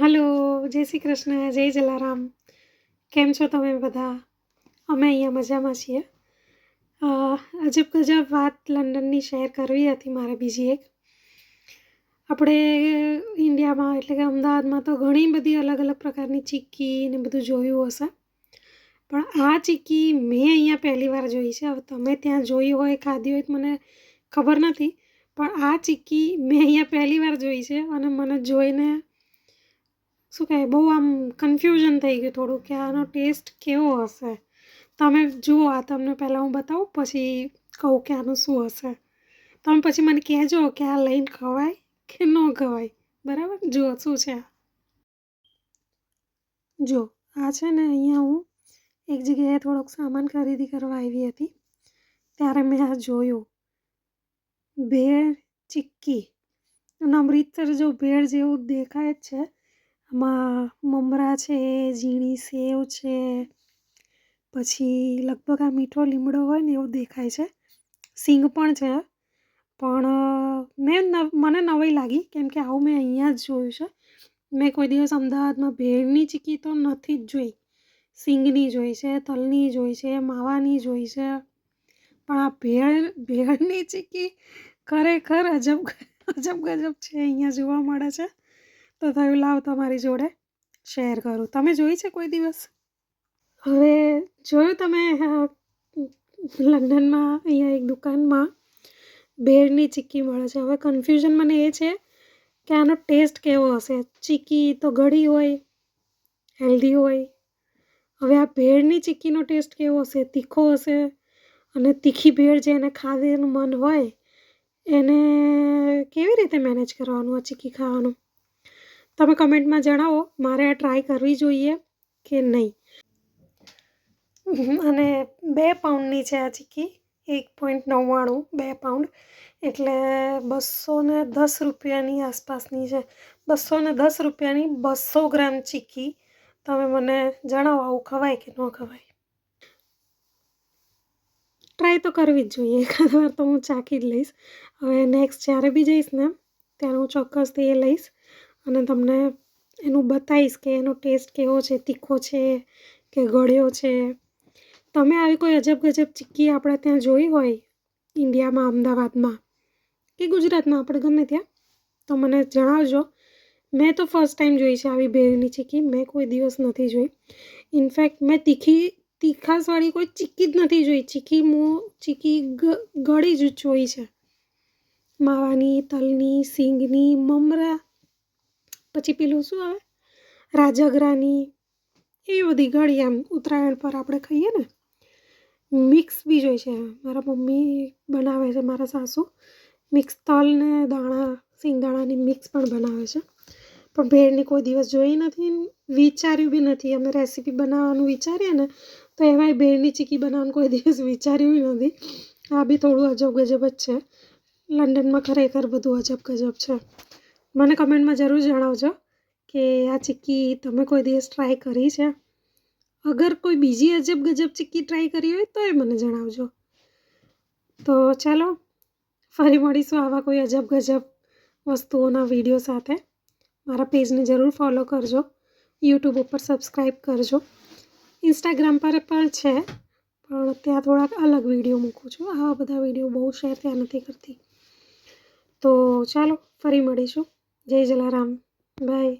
Hello, જય શ્રી કૃષ્ણ, જય જલારામ. કેમ છો તમે બધા? અમે અહીંયા મજામાં છીએ. અજબ ગજબ વાત લંડનની શેર કરવી હતી મારે બીજી એક. આપણે ઇન્ડિયામાં એટલે કે અમદાવાદમાં તો ઘણી બધી અલગ અલગ પ્રકારની ચીક્કી ને બધું જોયું હશે. પણ આ ચીક્કી મેં અહીંયા પહેલી વાર જોઈ છે. હવે તમે ત્યાં જોઈ હોય, ખાધી હોય મને ખબર નથી. પણ આ ચીક્કી મેં અહીંયા પહેલી વાર જોઈ છે અને મને જોઈને શું કહે? બહુ આમ કન્ફ્યુઝન થઈ ગયું થોડું કે આનો ટેસ્ટ કેવો હશે? તમે જુઓ, આ તમને પહેલાં હું બતાવું, પછી કહું કે આનું શું હશે. તમે પછી મને કહેજો કે આ લઈને ખવાય કે ન ખવાય. બરાબર? જુઓ, શું છે જો આ છે ને અહીંયા હું એક જગ્યાએ થોડોક સામાન ખરીદી કરવા આવી હતી. ત્યારે મેં આ જોયું. ભેળ ચીક્કી. અને અમૃતસર જો ભેળ જેવું દેખાય જ છે આમાં મમરા છે, ઝીણી સેવ છે, પછી લગભગ આ મીઠો લીમડો હોય ને એવું દેખાય છે. સિંગ પણ છે, પણ મેં મને નવાઈ લાગી કેમ કે આવું મેં અહીંયા જ જોયું છે. મેં કોઈ દિવસ અમદાવાદમાં ભેળની ચીક્કી તો નથી જ જોઈ. સિંગની જોઈ છે, તલની જોઈ છે, માવાની જોઈ છે, પણ આ ભેળ, ભેળની ચીક્કી ખરેખર અજબ અજબ ગજબ છે, અહીંયા જોવા મળે છે. તો થયું, લાવ તમારી જોડે શેર કરું. તમે જોઈ છે કોઈ દિવસ? હવે જોયું તમે લંડનમાં અહીંયા એક દુકાનમાં, ભેળની ચીક્કી મળે છે. હવે કન્ફ્યુઝન મને એ છે કે આનો ટેસ્ટ કેવો હશે? ચીક્કી તો ગળી હોય હેલ્ધી હોય. હવે આ ભેળની ચીક્કીનો ટેસ્ટ કેવો હશે? તીખો હશે? અને તીખી ભેળ જેને ખાવાનું મન હોય, એને કેવી રીતે મેનેજ કરવાનું આ ચીક્કી ખાવાનું? તમે કમેન્ટમાં જણાવો, મારે આ ટ્રાય કરવી જોઈએ કે નહીં? અને બે પાઉન્ડની છે આ ચીકી એક પોઈન્ટ નવ્વાણું, બે પાઉન્ડ એટલે બસો ને દસ રૂપિયાની આસપાસની છે. બસો ને દસ રૂપિયાની બસો ગ્રામ ચીકી તમે મને જણાવો, આવું ખવાય કે ન ખવાય? ટ્રાય તો કરવી જ જોઈએ. એકાદ વાર તો હું ચાખી જ લઈશ. હવે નેક્સ્ટ જ્યારે બી જઈશ ને, ત્યારે હું ચોક્કસથી એ લઈશ. અને તમને એનું બતાવીશ કે એનો ટેસ્ટ કેવો છે, તીખો છે કે ગળ્યો છે. તમે આવી કોઈ અજબ ગજબ ચીક્કી આપણે ત્યાં જોઈ હોય ઇન્ડિયામાં, અમદાવાદમાં કે ગુજરાતમાં? આપણે ગમે ત્યાં? તો મને જણાવજો. મેં તો ફર્સ્ટ ટાઈમ જોઈ છે આવી ભેળની ચીક્કી. મેં કોઈ દિવસ નથી જોઈ. ઇનફેક્ટ મેં તીખી તીખાસવાળી કોઈ ચીક્કી જ નથી જોઈ. ચીક્કી મો, ચીક્કી ગળી જ જોઈ છે. માવાની, તલની સિંગની મમરા પછી પેલું શું આવે? રાજગરાની એ બધી ગળી આમ ઉત્તરાયણ પર આપણે ખાઈએ ને. મિક્સ બી જોઈ છે. મારા મમ્મી બનાવે છે, મારા સાસુ. મિક્સ તલ ને દાણા, સિંગદાણાની મિક્સ પણ બનાવે છે. પણ ભેળની કોઈ દિવસ જોઈ નથી, વિચાર્યું બી નથી. અમે રેસીપી બનાવવાનું વિચારીએ ને, તો એમાંય ભેળની ચીકી બનાવવાનું કોઈ દિવસ વિચાર્યું નથી. આ બી થોડું અજબ ગજબ જ છે. લંડનમાં ખરેખર બધું અજબ ગજબ છે. મને કમેન્ટમાં જરૂર જણાવજો કે આ ચીક્કી તમે કોઈ દિવસ ટ્રાય કરી છે? અગર કોઈ બીજી અજબ ગજબ ચીક્કી ટ્રાય કરી હોય તો એ મને જણાવજો. તો ચાલો, ફરી મળીશું આવા કોઈ અજબ ગજબ વસ્તુઓના વીડિયો સાથે. મારા પેજને જરૂર ફોલો કરજો. યુટ્યુબ ઉપર સબસ્ક્રાઈબ કરજો. ઇન્સ્ટાગ્રામ પર પણ છે, પણ ત્યાં થોડાક અલગ વીડિયો મૂકું છું. આવા બધા વીડિયો બહુ શેર ત્યાં નથી કરતી. તો ચાલો, ફરી મળીશું. જય જલારામ બાય